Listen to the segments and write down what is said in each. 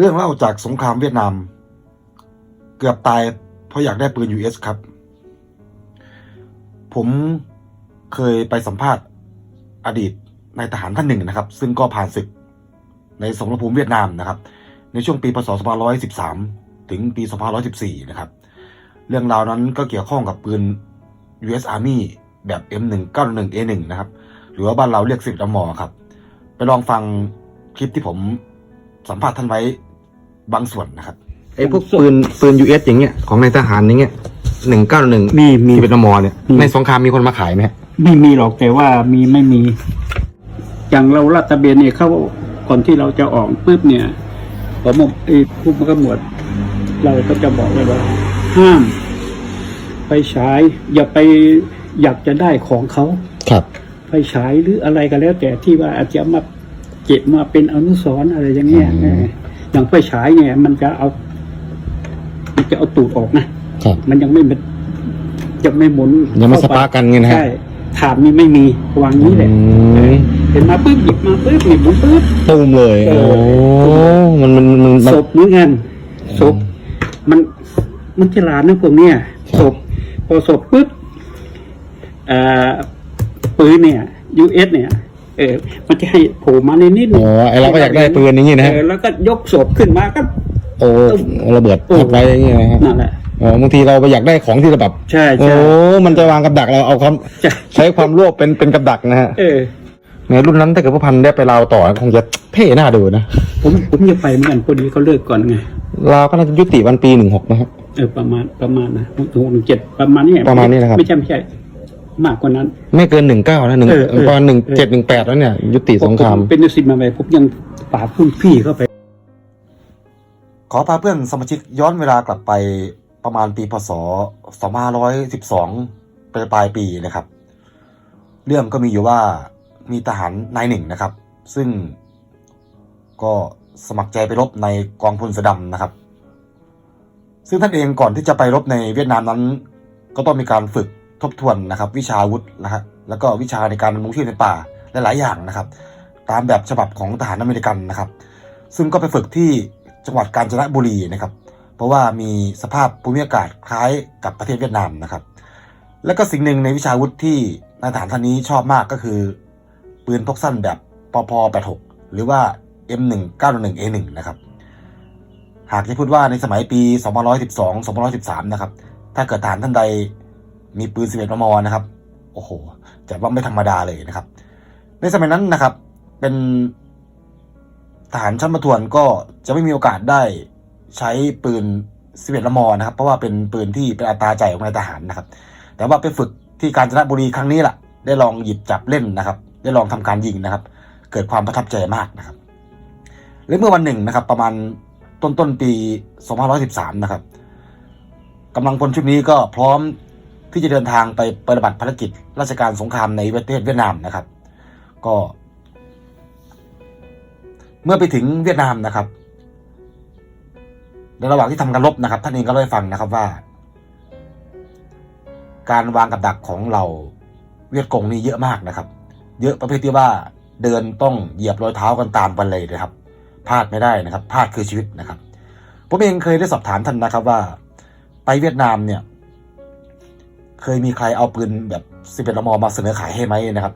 เรื่องเล่าจากสงครามเวียดนาม เกือบตายเพราะอยากได้ปืน US ครับ ผมเคยไปสัมภาษณ์อดีตนายทหารท่านหนึ่งนะครับ ซึ่งก็ผ่านศึกในสงครามภูมิเวียดนามนะครับ ในช่วงปีพศ2513 ถึงปี2514 นะครับ เรื่องราวนั้นก็เกี่ยวข้องกับปืน US Army แบบ M191A1 นะครับ หรือว่าบ้านเราเรียกสิบดมอครับ ไปลองฟังคลิปที่ผมสัมภาษณ์ท่านไว้ บางส่วนนะครับไอ้พวกปืนปืน US อย่างเงี้ยของนายทหารอย่างเงี้ยหนึ่งเก้าหนึ่งมีมี เป็นมอเนี่ยมี ในสงครามมีคนมาขายไหมฮะไม่มีหรอกแต่ว่ามีไม่มี อย่างเราลาดตระเบียนเนี่ยเข้าก่อนที่เราจะออกปุ๊บเนี่ยผมไอ้ผู้บังคับหมวด เราก็จะบอกเลยว่าห้าม ไปฉายอย่าไปอยากจะได้ของเขา ครับ ไฟฉายหรืออะไรก็แล้วแต่ที่ว่าอาจจะมาเก็บมาเป็นอนุสรณ์อะไรอย่างเงี้ยอืมเออ อย่างไฟฉายเนี่ย มันจะเอา มันจะเอาตูดออกนะ ครับ มันยังไม่มันยังไม่หมุนยังไม่สเข้ปปาร์กกันเงี้ยนะฮะใช่ถามนี่ไม่มีวางนี้แหละอืมเห็นมาปุ๊บหยิบมาปุ๊บหยิบหมุนปุ๊บตูมเลยเอโอ้อมันมันมันมันศพเหมือนกันศพมันมันฉลาดนะพวกเนี้ยครับศพพอศพปุ๊บอ่าปืนเนี่ย US เนี่ย เออ มันจะให้โผล่มาในนิดนึอ๋งอไอเราก็อยากได้ปืนอย่างงี้นะฮะเออแล้วก็ยกศพขึ้นมาก็โอ้ระเบิดทับไว้อย่างเงี้ยนะฮะนั่นแหละอ๋อบางทีเราไปอยากได้ของที่เราแบบใช่โอ้ใช่มันจะวางกับดักเราเอาความใช่ใช้ความโลภเป็นเป็นกับดักนะฮะเออในรุ่นนั้นถ้าเกิดผู้พันได้ไปลาวต่อคงจะเท่น่าดูนะผมผมจะไปเหมือนกันพอดีเขาเลิกก่อนไงลาวก็น่าจะยุติวันปีหนึ่งหกนะฮะเออประมาณประมาณนะถึงหนึ่งเจ็ดประมาณนี้ประมาณนี้นะครับไม่ใช่ไม่ใช่ มากกว่านั้น ไม่เกินหนึ่งเก้านะหนึ่งเออเออประมาณหนึ่งเจ็ดหนึ่งแปดแล้วเนี่ย ยุติสงคราม ผเป็นนิสิตมาใหม่ผมยังป่าบพุ่นพี่เข้าไป ขอพาเพื่อนสมาชิกย้อนเวลากลับไปประมาณปีพศ 2512ปลายปลายปีนะครับ เรื่องก็มีอยู่ว่ามีทหารนายหนึ่งนะครับ ซึ่งก็สมัครใจไปรบในกองพลเสือดำนะครับ ซึ่งท่านเองก่อนที่จะไปรบในเวียดนามนั้น ก็ต้องมีการฝึก ทบทวนนะครับ วิชาอาวุธนะฮะแล้วก็วิชาในการดำรงชีพในป่าลหลาย ๆ อย่างนะครับ ตามแบบฉบับของทหารอเมริกันนะครับ ซึ่งก็ไปฝึกที่จังหวัดกาญจนบุรีนะครับ เพราะว่ามีสภาพภูมิอากาศคล้ายกับประเทศเวียดนามนะครับ และก็สิ่งหนึ่งในวิชาอาวุธที่นายทหารท่านนี้ชอบมากก็คือ ปืนพกสั้นแบบปพ86หรือว่า M1911A1 นะครับหากจะพูดว่าในสมัยปี 2 1 2 2 1 3 นะครับ ถ้าเกิดทหารท่านใด มีปืน11มมนะครับ โอ้โหจะว่าไม่ธรรมดาเลยนะครับ ในสมัยนั้นนะครับ เป็นทหารชั้นประทวนก็จะไม่มีโอกาสได้ใช้ปืน11มมนะครับ เพราะว่าเป็นปืนที่เป็นอัตราใจของนายทหารนะครับ แต่ว่าไปฝึกที่กาญจนบุรีครั้งนี้แหละได้ลองหยิบจับเล่นนะครับ ได้ลองทำการยิงนะครับ เกิดความประทับใจมากนะครับและเมื่อวันหนึ่งนะครับ ประมาณต้นต้นปี 2513 นะครับกำลังพลชุดนี้ก็พร้อม ที่จะเดินทางไปปฏิบัติภารกิจราชการสงครามในประเทศเวียดนามนะครับ ก็ เมื่อไปถึงเวียดนามนะครับในระหว่างที่ทำการรบนะครับ ท่านเองก็เล่าให้ฟังนะครับว่า การวางกับดักของเราเวียดกงนี่เยอะมากนะครับ เยอะประเภทที่ว่าเดินต้องเหยียบรอยเท้ากันตามกันเลยนะครับพลาดไม่ได้นะครับพลาดคือชีวิตนะครับผมเองเคยได้สอบถามท่านนะครับว่า ไปเวียดนามเนี่ย เคยมีใครเอาปืนแบบสิบเอ็ดมมาเสนอขายให้ไหมนะครับ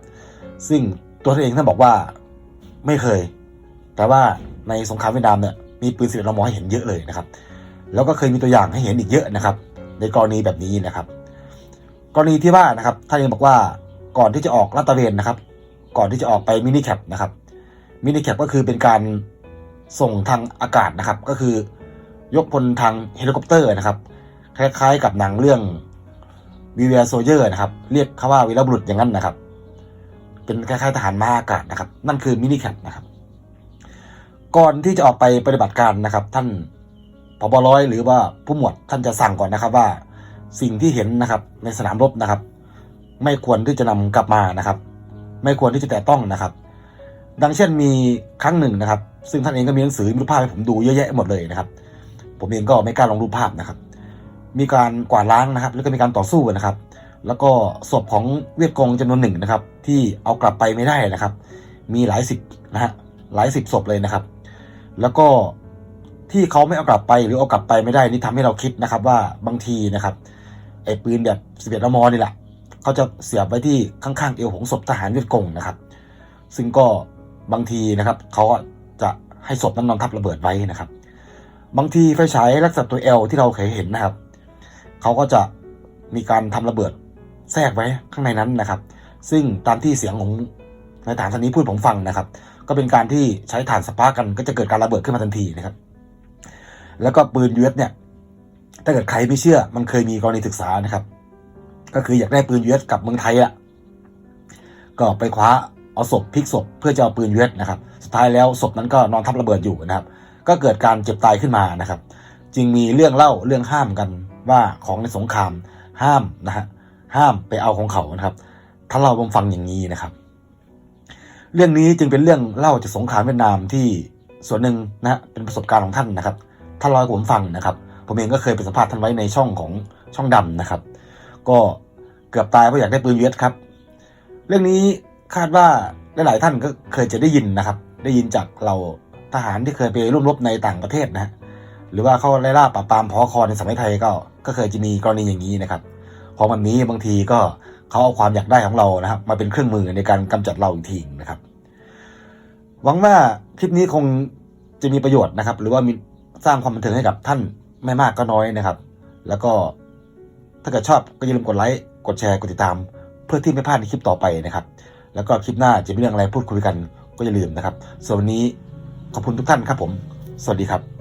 ซึ่งตัวท่านเองท่านบอกว่าไม่เคย แต่ว่าในสงครามเวียดนามเนี่ยมีปืนสิบเอ็ดมให้เห็นเยอะเลยนะครับ แล้วก็เคยมีตัวอย่างให้เห็นอีกเยอะนะครับ ในกรณีแบบนี้นะครับ กรณีที่ว่านะครับท่านเองบอกว่าก่อนที่จะออกลาดตระเวนนะครับ ก่อนที่จะออกไปมินิแคปนะครับมินิแคปก็คือเป็นการส่งทางอากาศนะครับ ก็คือยกพลทางเฮลิคอปเตอร์นะครับ คล้ายๆกับหนังเรื่อง วีเวียโซเยอร์นะครับ เรียกเขาว่าวีรบุรุษอย่างนั้นนะครับ เป็นคล้ายๆทหารมาอากาศนะครับ นั่นคือมินิแคปนะครับ ก่อนที่จะออกไปปฏิบัติการนะครับ ท่านผบร้อยหรือว่าผู้หมวดท่านจะสั่งก่อนนะครับว่าสิ่งที่เห็นนะครับ ในสนามรบนะครับ ไม่ควรที่จะนำกลับมานะครับ ไม่ควรที่จะแตะต้องนะครับ ดังเช่นมีครั้งหนึ่งนะครับ ซึ่งท่านเองก็มีหนังสือมีรูปภาพให้ผมดูเยอะแยะหมดเลยนะครับ ผมเองก็ไม่กล้าลงรูปภาพนะครับ มีการกวาดล้างนะครับ แล้วก็มีการต่อสู้นะครับ แล้วก็ศพของเวียดกงจำนวนหนึ่งนะครับ ที่เอากลับไปไม่ได้นะครับ มีหลายสิบนะฮะหลายสิบศพเลยนะครับ แล้วก็ที่เขาไม่เอากลับไปหรือเอากลับไปไม่ได้นี่ทำให้เราคิดนะครับ ว่าบางทีนะครับไอ้ปืนแบบ11มมนี่แหละเขาจะเสียบไว้ที่ข้างๆเอวของศพทหารเวียดกงนะครับ ซึ่งก็บางทีนะครับเขาก็จะให้ศพนั้นนอนทับระเบิดไว้นะครับ บางทีไฟฉายลักษณะตัว L ที่เราเคยเห็นนะครับ เขาก็จะมีการทำระเบิดแทรกไว้ข้างในนั้นนะครับ ซึ่งตามที่เสียงของในายทหารท่านนี้พูดผมฟังนะครับ ก็เป็นการที่ใช้ถ่านสปาร์กกันก็จะเกิดการระเบิดขึ้นมาทันทีนะครับ แล้วก็ปืนยูเอสเนี่ย ถ้าเกิดใครไม่เชื่อ มันเคยมีกรณีศึกษานะครับ ก็คืออยากได้ปืนยูเอสกับเมืองไทยอะ่ะก็ไปคว้าเอาศพพลิกศพเพื่อจะเอาปืนยูเอสนะครับ สุดท้ายแล้วศพนั้นก็นอนทับระเบิดอยู่นะครับ ก็เกิดการเจ็บตายขึ้นมานะครับ จึงมีเรื่องเล่าเรื่องห้ามกัน ว่าของในสงครามห้ามนะฮะห้ามไปเอาของเขานะครับ ถ้าเราผมฟังอย่างนี้นะครับ เรื่องนี้จึงเป็นเรื่องเล่าจากสงครามเวียดนามที่ส่วนหนึ่งนะฮะเป็นประสบการณ์ของท่านนะครับท่านเล่าผมฟังนะครับ ผมเองก็เคยไปสัมภาษณ์ท่านไว้ในช่องของช่องดำนะครับ ก็เกือบตายเพราะอยากได้ปืนเวทครับ เรื่องนี้คาดว่าหลายๆท่านก็เคยจะได้ยินนะครับ ได้ยินจากเราทหารที่เคยไปร่วมรบในต่างประเทศนะฮะ หรือว่าเขาไล่ล่าปราบปรามพอคอในสมัยไทยก็ ก็เคยจะมีกรณีอย่างนี้นะครับพอวันนี้บางทีก็เขาเอาความอยากได้ของเรานะครับ มาเป็นเครื่องมือในการกำจัดเราอีกทีนะครับ หวังว่าคลิปนี้คงจะมีประโยชน์นะครับ หรือว่ามีสร้างความบันเทิงให้กับท่านไม่มากก็น้อยนะครับ แล้วก็ถ้าเกิดชอบก็อย่าลืมกดไลค์กดแชร์กดติดตาม เพื่อที่ไม่พลาดในคลิปต่อไปนะครับ แล้วก็คลิปหน้าจะมีเรื่องอะไรพูดคุยกันก็อย่าลืมนะครับส่วนวันนี้ขอบคุณทุกท่านครับผม สวัสดีครับ